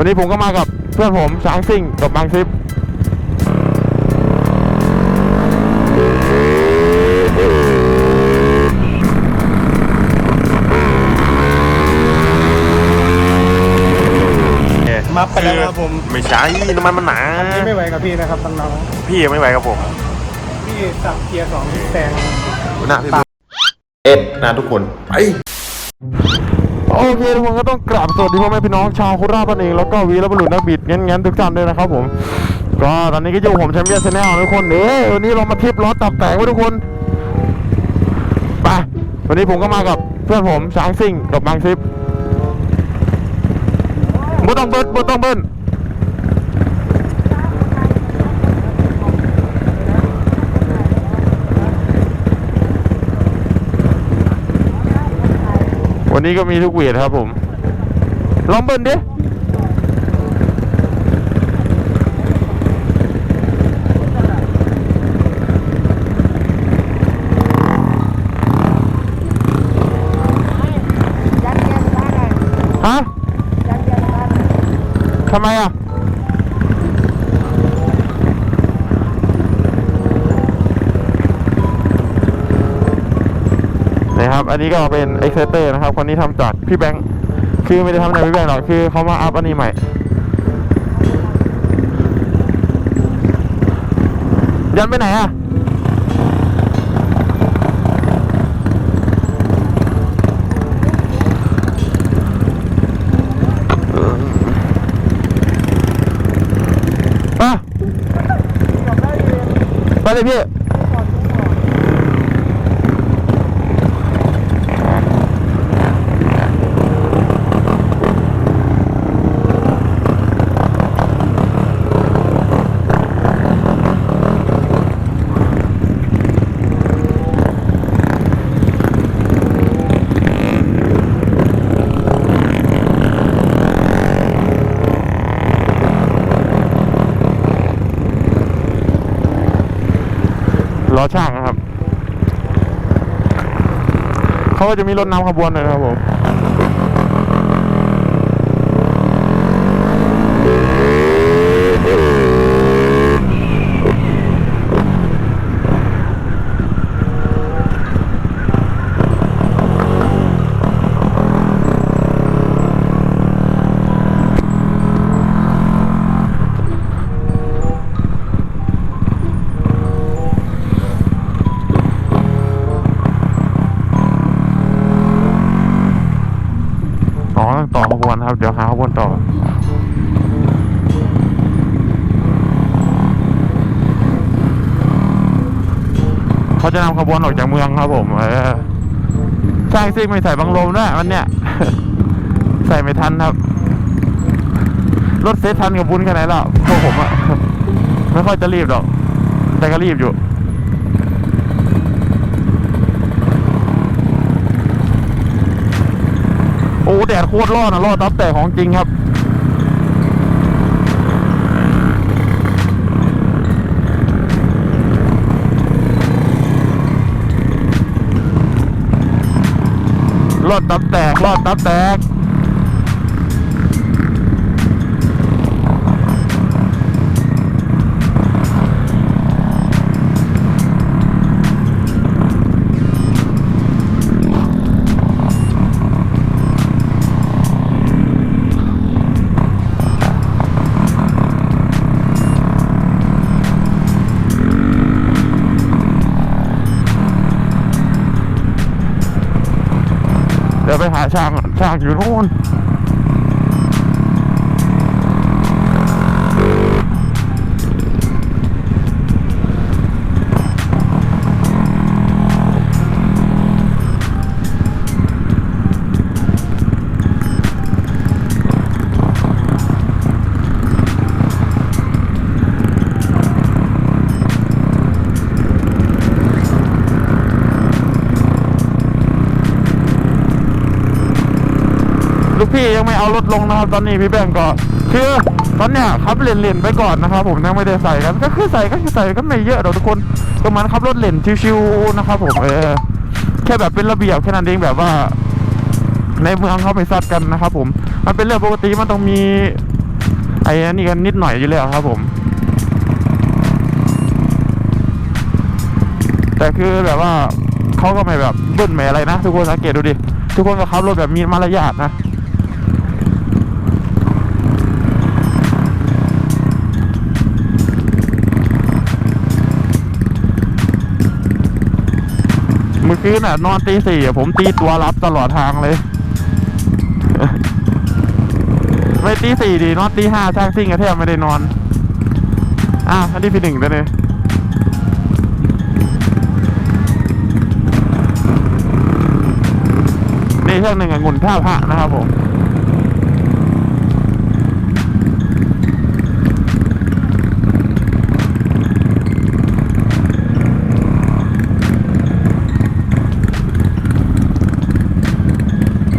วันนี้ผมก็มากับเพื่อนผมช้างซิ่งกับบางซิปเนี่ยมาไปแล้วครับผมไม่ใช่น้ำมันมันหนาพี่ไม่ไหวกับพี่นะครับน้องพี่ยังไม่ไหวกับผมๆพี่สับเกียร์สองแซงหน้าพี่เอ็ดนะทุกคนไป โอเคทุกคนก็ต้องกราบสวัสดีพ่อแม่พี่น้องชาวโคราชนั่นเองแล้วก็วีรบุรุษนักบิดงั้นๆทุกท่านด้วยนะครับผมก็ตอนนี้ก็อยู่ผมแชมเปี้ยนชาแนลทุกคนเอ้วันนี้เรามาทริปล้อตับแตกไว้ทุกคนไปวันนี้ผมก็มากับเพื่อนผมช้างซิ่งกับบางซิปบ่ต้องเบิ้ลบ่ต้องเบิ้ล วันนี้ก็มีทุกเวทครับผม ลองเบิ้ลดิฮะทำไมอะ นะครับ อันนี้ก็เป็น e x c i t e r นะครับ คนนี้ทำจากพี่แบงค์ คือไม่ได้ทำจากพี่แบงค์หรอก คือเขามาอัพอันนี้ใหม่ ยันไปไหนอะไปเลยพี่ ล้อช่างนะครับ เขาก็จะมีรถนำขบวนเลยนะครับผม ครับ เดี๋ยวหาขบวนต่อเขาจะนำขบวนออกจากเมืองครับผมเออสร้างซิ่งไม่ใส่บังลมด้วยมันเนี่ย ใส่ไม่ทันครับ รถเซตทันกับบุญแค่ไหนแล้วพวกผมอะไม่ค่อยจะรีบหรอก แต่ก็รีบอยู่ โอ้แดดโคตรร้อนอะร้อนตับแต่ของจริงครับรอดตับแตกรอดตับแตก เดี๋ยวไปหาช่างช่างอยู่นู่น พี่ยังไม่เอารถลงนะครับตอนนี้พี่แบงก์ก็คือตอนเนี้ยขับเล่นไปก่อนนะครับ ผมยังไม่ได้ใส่กันก็คือใส่ก็คือใส่ก็ไม่เยอะหรอกทุกคนก็มันขับรถเล่นชิวๆนะครับ ผมเออแค่แบบเป็นระเบียบแค่นั้นเองแบบว่า ในเมืองเขาไปซัดกันนะครับ ผม มันเป็นเรื่องปกติมันต้องมีไอ้นนี่กันนิดหน่อยอยู่แล้วครับ ผม แต่คือแบบว่าเขาก็ไม่แบบเบิ้ลไม่อะไรนะ ทุกคนสังเกตดูดิทุกคนก็ขับรถแบบมีมารยาทนะ มื่อคืนน่ะ นอนตีสี่อะผมตีตัวรับตลอดทางเลย ไม่ตีสี่ดีนอนตีห้าช่างซิ่งอะแทบไม่ได้นอน อ้าวอันนี้พี่หนึ่งแล้วเนี่ยนี่ช่างหนึ่งองุ่นท่าพระนะครับผม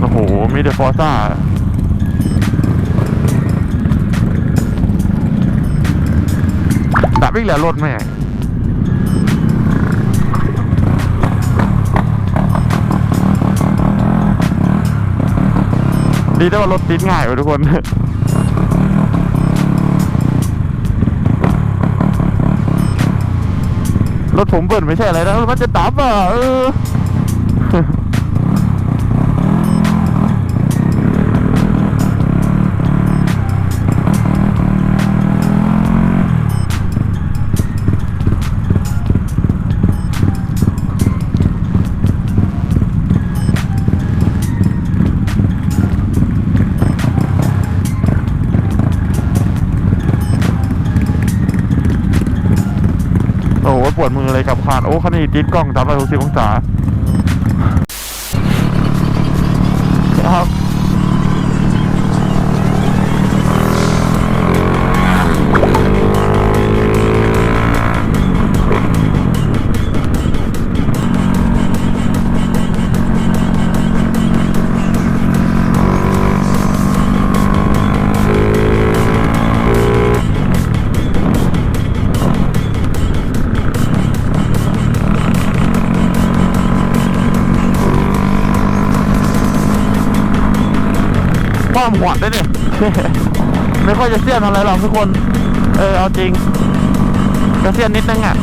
โอ้โห มีแต่ฟ อร์ซ่าดับอีกแล้วรถแม่ดีได้ว่ารถติดง่ายว่าทุกคนรถผมเบิร์นไม่ใช่อะไรนะมันจะดับอะเออ ปวดมือเลยกับคานโอ้คันนี้ติดกล้องสามร้อยหกสิบองศาครับ อมหวดได้เนี่ย ไม่ค่อยจะเสี้ยนอะไรหรอกทุกคน เออเอาจริงกระเสี้ยนนิดนึงอะ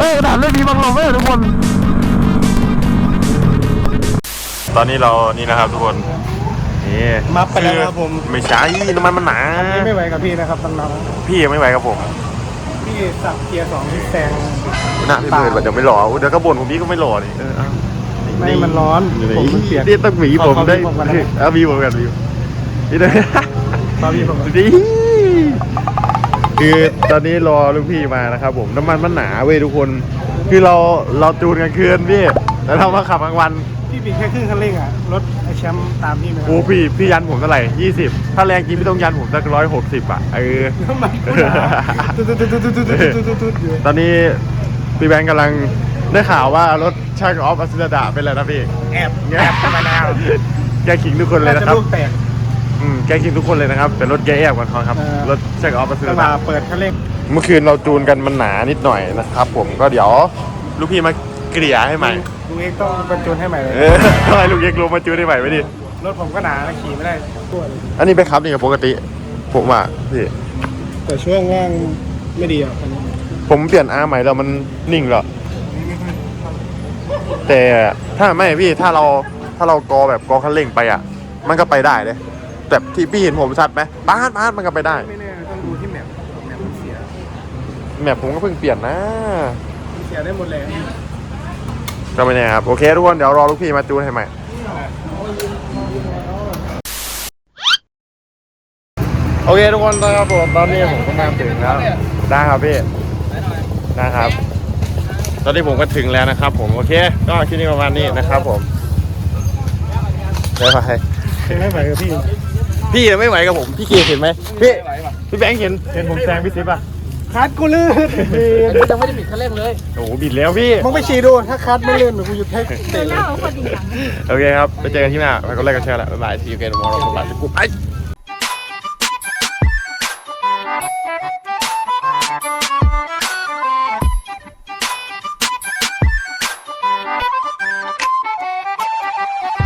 เฮ้ยขนาดไม่มีบังลมเลยทุกคน ตอนนี้เรานี่นะครับทุกคนนี่มาไปแล้วครับผม ไม่ใช่น้ำมันมันหนานี่ไม่ไหวกับพี่นะครับน้องพี่ยังไม่ไหวกับผมๆพี่สับเกียร์สองที่แซงหน้าพี่เบิร์ดว่าจะไม่หล่อเดี๋ยวก็บ่นผมพี่ก็ไม่หล่อนี่เออเอาไม่มันร้อนนี่ผมมันเปียกนี่ต้องหมีผมขอได้ขอขอขอขอเอามีผมกันมีนี่เลยตอนพี่ผมดี คือตอนนี้รอลูกพี่มานะครับผมน้ำมันมันหนาเว้ยทุกคน คือเราเราจูนกันคืนพี่แล้วเรามาขับกลางวันพี่บีแค่ครึ่งคันเร่งอะรถแชมป์ตามนี่ไหมครัโอ้พี่พี่ยันผมเท่าไหร่ยี่สิบถ้าแรงจริงพี่ต้องยันผมสักร้อยหกสิบอะเออน้ำมันหนาตุ๊ดตุ๊ดตุ๊ดตุ๊ดตุ๊ดตุ๊ดตุ๊ดอยู่ตอนนี้พี่แบงค์กำลังได้ข่าวว่ารถช่างออฟอัสซิลดาเป็นอะไรนะพี่แอบแอบเข้แล้วแกขิงทุกคนเลยนะครับลูกแตก อืมแกขิงทุกคนเลยนะครับ แต่รถแกแอบกันเขาครับ เออ รถช่างออฟอัสจัดางหวะดาเปิดคันเร่งเมื่อคืนเราจูนกันมันหนานิดหน่อยนะครับ ผมก็เดี๋ยวลูกพี่มาเกลี่ยให้ใหม่ลุงเอกต้องบรรจุนให้ใหม่เลย เออให้ลูกเอกลงมาจูนให้ใหม่ไว้ดิ รถผมก็หนานะขี่ไม่ได้ตัวเลยอันนี้ไปครับนี่กับปกติ ผมอะพี่แต่ช่วงว่างไม่ดีอะคันนี้ผมเปลี่ยนอาร์ใหม่แล้วมันนิ่งเหรอแต่ถ้าไม่พี่ถ้าเราถ้าเรากอแบบกอคันเร่งไปอะ มันก็ไปได้เลย แต่ที่พี่เห็นผมชัดไหมป้าดป้าดมันก็ไปได้ ไม่แน่ต้องดูที่แมปแมปมันเสียแมพผมก็เพิ่งเปลี่ยนนะมันเสียได้หมดเลยก็ไม่แน่ครับ โอเคทุกคนเดี๋ยวรอลูกพี่มาจูนให้ใหม่โอเคทุกคนนะครับผมตอนนี้ผมก็มาถึงแล้วได้ครับพี่ได้ครับ ตอนนี้ผมก็ถึงแล้วนะครับผมโอเค ก็คลิปนี้ประมาณนี้นะครับผมบ๊ายบายไม่ไหวกับพี่ พี่ไม่ไหวกับผม พี่เกียร์เห็นไหมพี่พี่แบงค์เห็นเห็นผมแซงพี่ซิปอะคัดกูลื่นกูยังไม่ได้ปิดคันเร่งเลยโอ้โหบิดแล้วพี่มึงไปฉี่ดูถ้าคัดไม่ลื่นเดี๋ยวกูหยุดให้เจอแล้วคนอีกอย่างโอเคครับไปเจอกันที่หน้าไปก็ไลค์กันแชร์แหละบ๊ายบายทีเกนมอร์เราไปกูไป